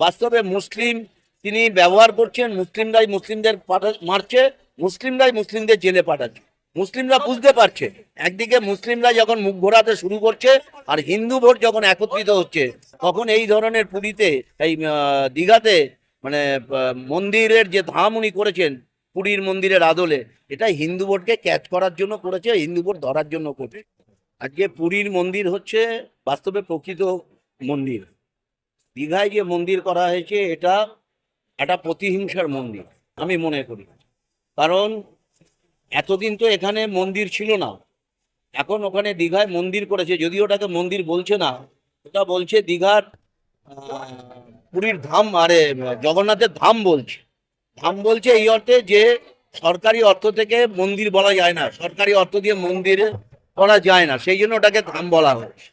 বাস্তবে মুসলিম তিনি ব্যবহার করছেন, মুসলিমরাই মুসলিমদের মারছে, মুসলিমরাই মুসলিমদের জেলে পাঠাচ্ছে। মুসলিমরা বুঝতে পারছে, একদিকে মুসলিমরা যখন মুখ ঘোরাতে শুরু করছে আর হিন্দু ভোট যখন একত্রিত হচ্ছে, তখন এই ধরনের পুরীতে, এই দীঘাতে মানে মন্দিরের যে ধাম উনি করেছেন, পুরীর মন্দিরের আদলে এটা হিন্দু ভোটকে ক্যাচ করার জন্য করেছে, হিন্দু ভোট ধরার জন্য করছে। আজকে পুরীর মন্দির হচ্ছে বাস্তবে প্রকৃত মন্দির। দীঘায় যে মন্দির করা হয়েছে, এটা একটা প্রতিহিংসার মন্দির, আমি মনে করি। কারণ এতদিন তো এখানে মন্দির ছিল না। এখন ওখানে দীঘায় মন্দির করেছে, যদিও ওটাকে মন্দির বলছে না, ওটা বলছে দীঘার পুরীর ধাম, আরে, জগন্নাথের ধাম বলছে। ধাম বলছে এই অর্থে যে সরকারি অর্থ থেকে মন্দির বলা যায় না, সরকারি অর্থ দিয়ে মন্দির করা যায় না, সেই জন্য ওটাকে ধাম বলা হচ্ছে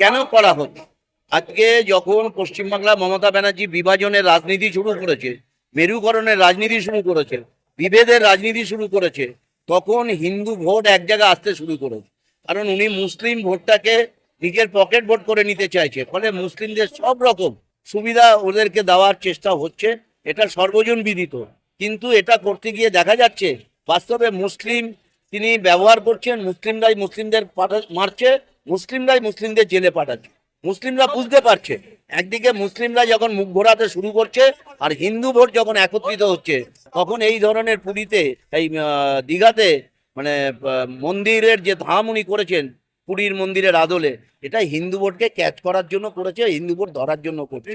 কেন করা হচ্ছে? আজকে যখন পশ্চিমবাংলা মমতা ব্যানার্জি বিভাজনের রাজনীতি শুরু করেছে, মেরুকরণের রাজনীতি শুরু করেছে, বিভেদের রাজনীতি শুরু করেছে, তখন হিন্দু ভোট এক জায়গায় আসতে শুরু করেছে। কারণ উনি মুসলিম ভোটটাকে নিজের পকেট ভোট করে নিতে চাইছে। ফলে মুসলিমদের সব রকম সুবিধা ওদেরকে দেওয়ার চেষ্টা হচ্ছে। এটা সর্বজন বিদিত। কিন্তু এটা করতে গিয়ে দেখা যাচ্ছে, বাস্তবে মুসলিম তিনি ব্যবহার করছেন, মুসলিমরাই মুসলিমদের পাঠা- মারছে, মুসলিমরাই মুসলিমদের জেলে পাঠাচ্ছে। মুসলিমরা বুঝতে পারছে। একদিকে মুসলিমরা যখন মুখ ঘোরাতে শুরু করছে, আর হিন্দু ভোট যখন একত্রিত হচ্ছে, তখন এই ধরনের পুরীতে, এই দীঘাতে মানে মন্দিরের যে ধাম উনি করেছেন, পুরীর মন্দিরের আদলে, এটা হিন্দু ভোটকে ক্যাচ করার জন্য করেছে, হিন্দু ভোট ধরার জন্য করছে।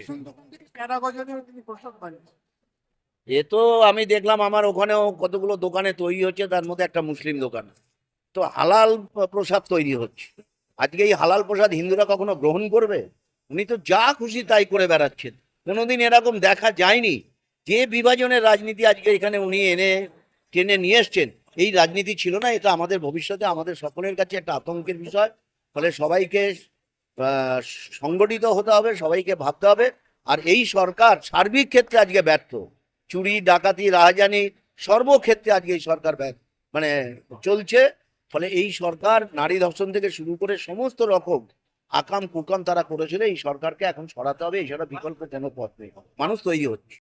এ তো আমি দেখলাম আমার ওখানেও কতগুলো দোকানে তৈরি হচ্ছে, তার মধ্যে একটা মুসলিম দোকান। তো হালাল প্রসাদ তৈরি হচ্ছে। আজকে এই হালাল প্রসাদ হিন্দুরা কখনো গ্রহণ করবে? উনি তো যা খুশি তাই করে বেড়াচ্ছেন। কোনোদিন এরকম দেখা যায়নি যে বিভাজনের রাজনীতি আজকে এখানে উনি এনে, টেনে নিয়ে এসছেন। এই রাজনীতি ছিল না, এটা আমাদের ভবিষ্যতে, আমাদের সকলের কাছে একটা আতঙ্কের বিষয়। ফলে সবাইকে সংগঠিত হতে হবে, সবাইকে ভাবতে হবে। আর এই সরকার সার্বিক ক্ষেত্রে আজকে ব্যর্থ। চুরি, ডাকাতি, রাহাজানি সর্বক্ষেত্রে আজকে এই সরকার মানে চলছে। ফলে এই সরকার নারী ধর্ষণ থেকে শুরু করে সমস্ত রকম আকাম কুকাম তারা করেছিল, এই সরকারকে এখন সরাতে হবে এছাড়া বিকল্প কেন পথ নেই। মানুষ তৈরি হচ্ছে।